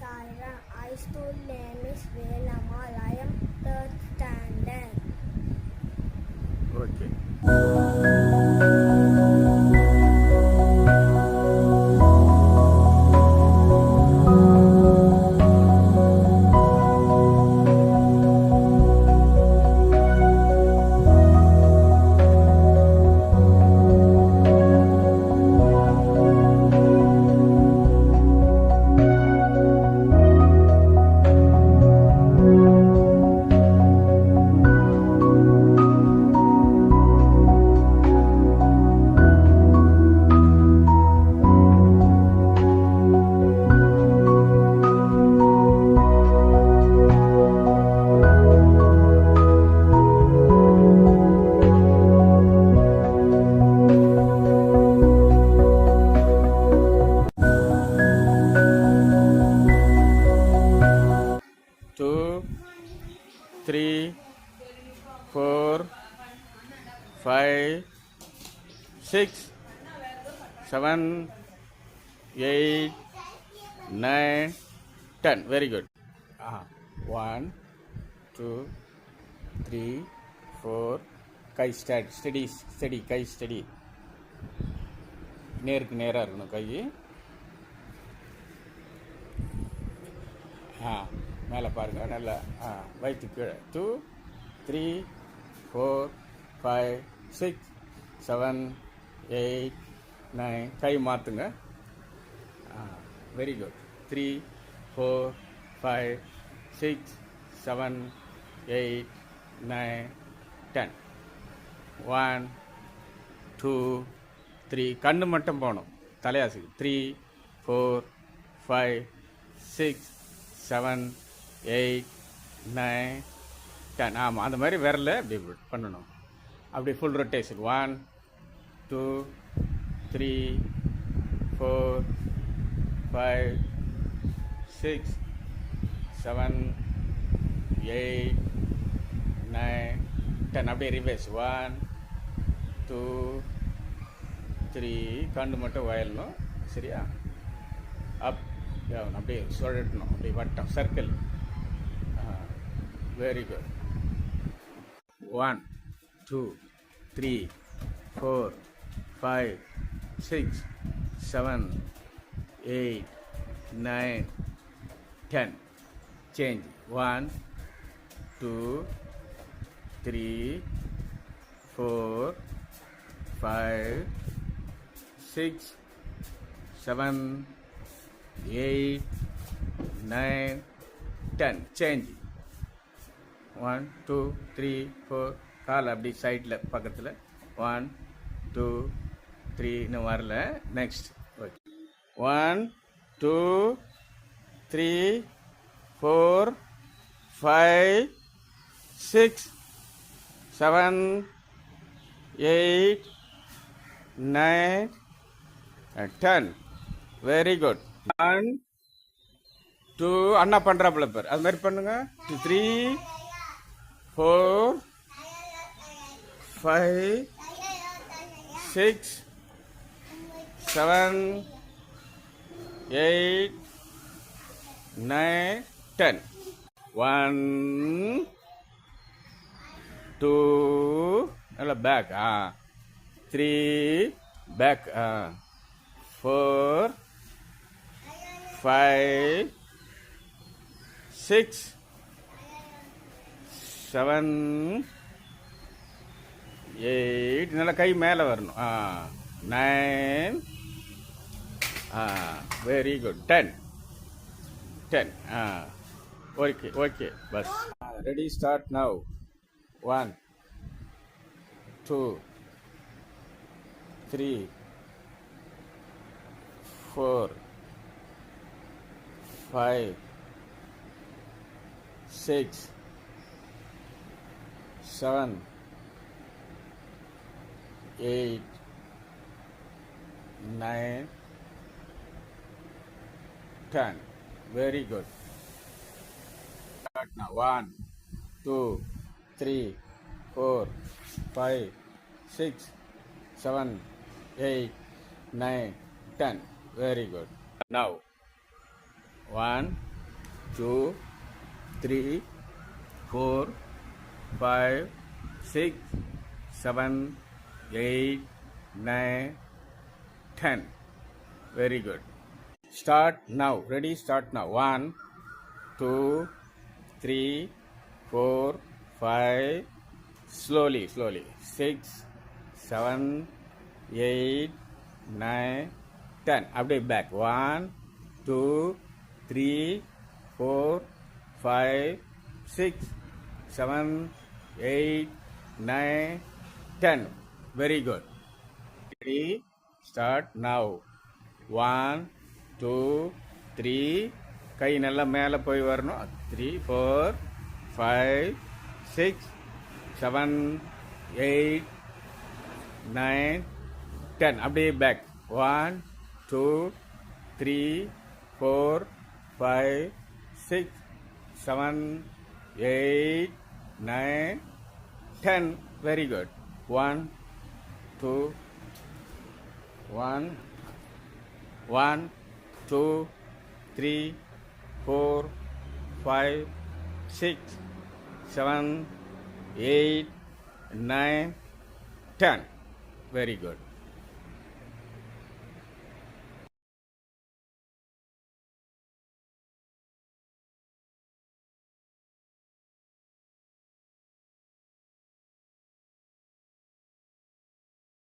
Saira. I school name is Velamal. I am third standard. Okay. Four five six seven eight nine ten very good ah one two three four guy start steady steady கை steady நேருக்கு நேராக இருக்கணும் கை ஆ மேலே பாருங்கள் நல்லா ஆ வயிற்று கீழே two three four five six seven eight nine கை மாற்றுங்க very good three four five six seven eight nine ten one two three கண்ணு மட்டும் போகணும். தலையாசி three four five six seven eight nine ten ஆமாம் அந்த மாதிரி விரல அப்படி பண்ணணும். அப்படி full rotation one two three four five six seven eight nine ten அப்படியே ரிவர்ஸ் ஒன் டூ த்ரீ கண்டு மட்டும் வயலணும். சரியா? அப் அப்படியே சுழட்டணும். அப்படியே வட்டம் circle very good one, two, three, four, five, six, seven, eight, nine, ten. Change one, two, three, four, five, six, seven, eight, nine, ten. Change. One two three four கால் அப்படி சைடில் பக்கத்தில். ஒன் டூ த்ரீ இன்னும் வரல. Next okay one two three four five six seven eight nine ten very good one two அண்ணா பண்ணுறாப்புல பேர். அது மாதிரி பண்ணுங்க. Three four, five, six, seven, eight, nine, ten. One, two, ala back ah, three, back ah, four, five, six. Seven eight நல்லா கை மேலே வரணும். ஆ nine ah very good ten ten ah okay okay bus ready start now one two three four five six seven, eight, nine, ten. Very good. Start now. One, two, three, four, five, six, seven, eight, nine, ten. Very good. Now. One, two, three, four, five, six, seven, eight, nine, ten. Very good. Start now. Ready? Start now. One, two, three, four, five. Slowly, slowly. Six, seven, eight, nine, ten. Update back. One, two, three, four, five, six, seven. eight, nine, ten. Very good. Ready? Start now. One two three கை நல்லா மேலே போய் வரணும் three four five six seven eight nine ten அப்படியே back one two three four five six seven eight nine 10 very good. 1 2 1 1 2 3 4 5 6 7 8 9 10 very good.